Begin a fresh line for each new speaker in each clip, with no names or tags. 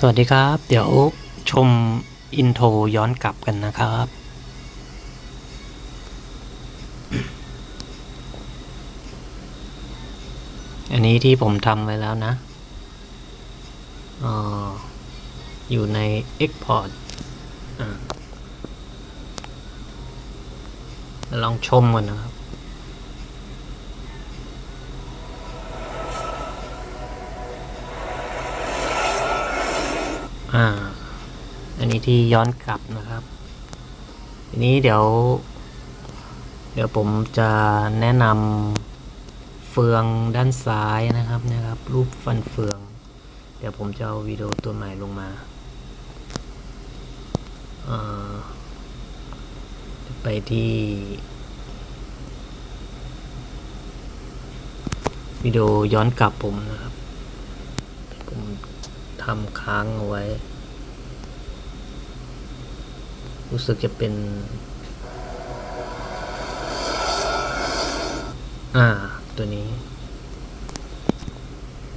สวัสดีครับ เดี๋ยวชมอินโทรย้อนกลับกันนะครับ อันนี้ที่ผมทำไว้แล้วนะอาอยู่ใน Export อ่าลองชมกันนะครับ อ่า อันนี้ที่ย้อนกลับนะครับ ทีนี้เดี๋ยว เดี๋ยวผมจะแนะนำเฟืองด้านซ้ายนะครับนะครับ รูปฟันเฟือง เดี๋ยวผมจะเอาวิดีโอตัวใหม่ลงมาอ่อไปที่วิดีโอย้อนกลับผมนะครับผมำค้างเอาไว้ รู้สึกจะเป็น อ่า ตัวนี้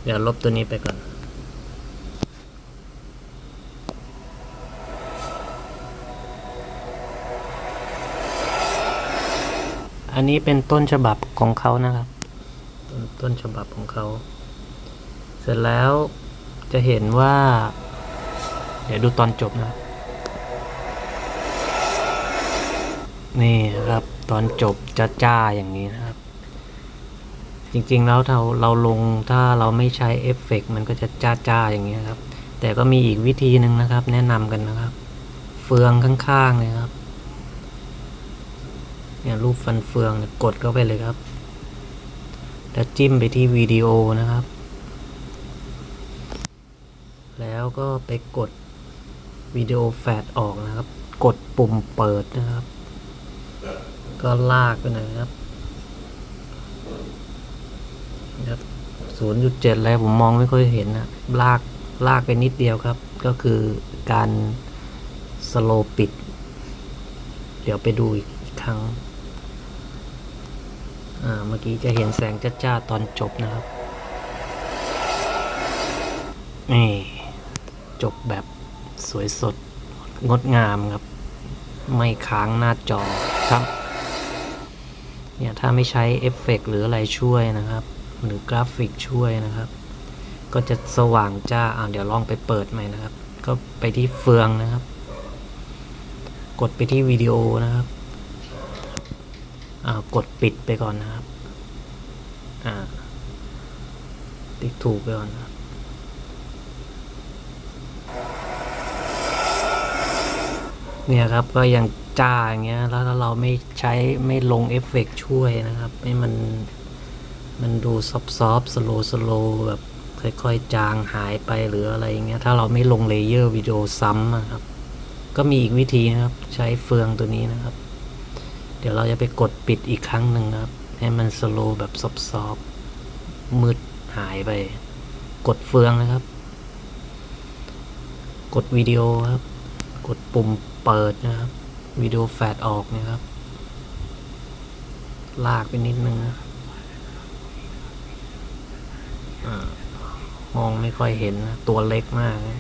เดี๋ยวลบตัวนี้ไปก่อนอันนี้เป็นต้นฉบับของเขานะครับ ต้นต้นฉบับของเขา เสร็จแล้ว จะเห็นว่า เดี๋ยวดูตอนจบนะ นี่ครับตอนจบจะจ้าอย่างนี้นะครับ จริงๆแล้วเราเราลงถ้าเราไม่ใช้เอฟเฟกต์มันก็จะจ้าจ้าอย่างนี้ครับ แต่ก็มีอีกวิธีหนึ่งนะครับ แนะนำกันนะครับ เฟืองข้างๆเลยครับเนี่ยรูปฟันเฟืองกดเข้าไปเลยครับ แล้วจิ้มไปที่วิดีโอนะครับ แล้วก็ไปกดวิดีโอแฟดออกนะครับ กดปุ่มเปิดนะครับ ก็ลากไปน่อยครับครับศูนย์จุดเจ็ดอะไรผมมองไม่ค่อยเห็นนะลากลากไปนิดเดียวครับ ก็คือการสโลปิด เดี๋ยวไปดูอีกครั้งอ่าเมื่อกี้จะเห็นแสงจ้าๆตอนจบนะครับนี่ จบแบบสวยสดงดงามครับ ไม่ค้างหน้าจอครับเนี่ยถ้าไม่ใช้เอฟเฟกต์หรืออะไรช่วยนะครับ หรือกราฟิกช่วยนะครับ ก็จะสว่างจ้าอ่าเดี๋ยวลองไปเปิดใหม่นะครับ ก็ไปที่เฟืองนะครับ กดไปที่วิดีโอนะครับอ่ากดปิดไปก่อนนะครับอ่าติ๊กถูกไปก่อนนะครับ เนี่ยครับก็ยังจ้าอย่างเงี้ยแล้วถ้าเราไม่ใช้ไม่ลงเอฟเฟกต์ช่วยนะครับให้มันมันดูซอฟซอฟสโลสโลแบบค่อยๆ จางหายไปหรืออะไรเงี้ยถ้าเราไม่ลงเลเยอร์วิดีโอซ้ำนะครับ ก็มีอีกวิธีนะครับ ใช้เฟืองตัวนี้นะครับ เดี๋ยวเราจะไปกดปิดอีกครั้งหนึ่งครับ ให้มันสโลแบบซอฟซอฟมืดหายไป กดเฟืองนะครับ กดวิดีโอครับ กดปุ่ม เปิดนะครับวิดีโอแฟดออกนะครับ ลากไปนิดนึงนะอมองไม่ค่อยเห็นนะตัวเล็กมากนะ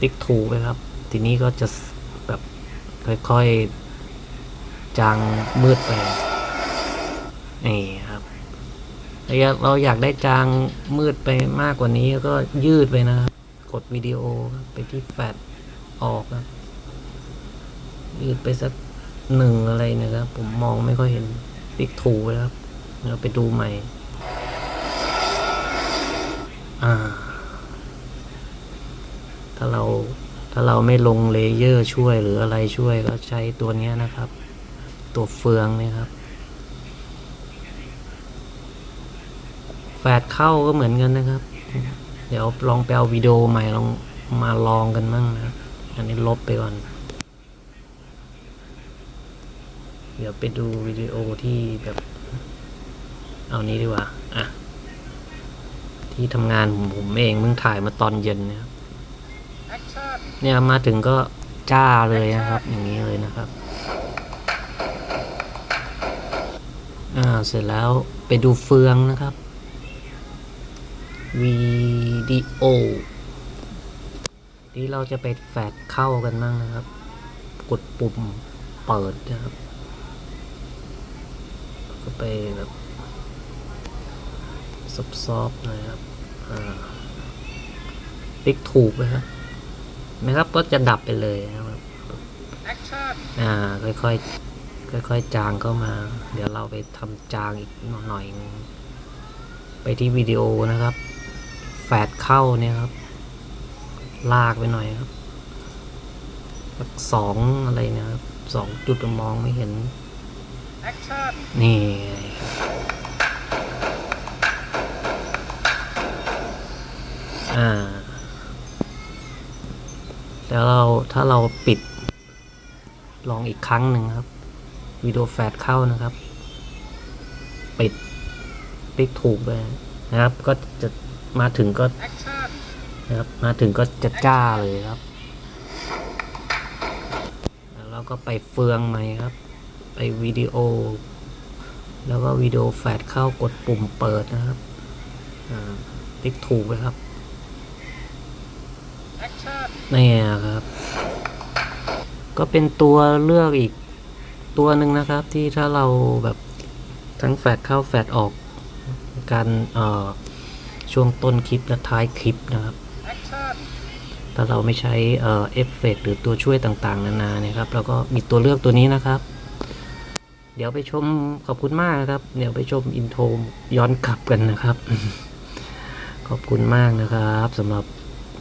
ติ๊กถูไปครับ ทีนี้ก็จะแบบค่อยๆจางมืดไปนี่ครับเราอยากได้จางมืดไปมากกว่านี้ก็ยืดไปนะครับ กดวิดีโอไปที่แฟลช ออกครับ ยืดไปสักหนึ่งอะไรนะครับ ผมมองไม่ค่อยเห็นติ๊กถูไปครับเราไปดูใหม่ อ่า ถ้าเราถ้าเราไม่ลงเลเยอร์ช่วยหรืออะไรช่วยก็ใช้ตัวนี้นะครับ ตัวเฟืองนี่ครับ แฟดเข้าก็เหมือนกันนะครับ เดี๋ยวลองไปเอาวิดีโอใหม่ลองมาลองกันมั่งนะครับ อันนี้ลบไปก่อน เดี๋ยวไปดูวิดีโอที่แบบ เอานี้ดีกว่า อะ ที่ทำงานผมผมเองเพิ่งถ่ายมาตอนเย็นนะครับเนี่ยมาถึงก็จ้าเลยนะครับ อย่างนี้เลยนะครับ อ่า เสร็จแล้วไปดูเฟืองนะครับวิดีโอ นี่เราจะไปแฟดเข้ากันบ้างนะครับ กดปุ่มเปิดนะครับ ก็ไปแบบซอฟๆหน่อยครับอ่าติ๊กถูกไหมครับไม่ครับก็จะดับไปเลยนะครับอ่าค่อยๆค่อยๆจางเข้ามา เดี๋ยวเราไปทำจางอีกหน่อยนึงไปที่วิดีโอนะครับ แฟดเข้าเนี่ยครับ ลากไปหน่อยครับสักสองอะไรเนะครับสองจุดมองไม่เห็น นี่ไงอ่า แล้วเราถ้าเราปิด ลองอีกครั้งหนึ่งครับวิดีโอแฟลชเข้านะครับ ปิดปิดถูกไปนะครับ ก็จะมาถึงก็ นะครับ มาถึงก็จะจ้าเลยครับ แล้วเราก็ไปเฟืองใหม่ครับ ไปวิดีโอ แล้วก็วิดีโอแฟลชเข้ากดปุ่มเปิดนะครับอ่าติ๊กถูกไปครับนี่ครับ ก็เป็นตัวเลือกอีกตัวหนึ่งนะครับ ที่ถ้าเราแบบทั้งแฟดเข้าแฟดออกการเอ่อช่วงต้นคลิปและท้ายคลิปนะครับ ถ้าเราไม่ใช้เอฟเฟกต์หรือตัวช่วยต่างๆ นานาเนี่ยครับ เราก็มีตัวเลือกตัวนี้นะครับ เดี๋ยวไปชมขอบคุณมากครับ เดี๋ยวไปชมอินโทรย้อนกลับกันนะครับ ขอบคุณมากนะครับสำหรับ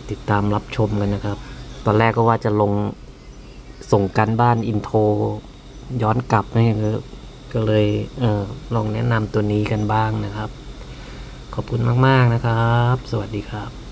ติดตามรับชมกันนะครับ ตอนแรกก็ว่าจะลงส่งการบ้านอินโทรย้อนกลับนะก็ก็เลยเออลองแนะนำตัวนี้กันบ้างนะครับ ขอบคุณมาก ๆ นะครับ สวัสดีครับ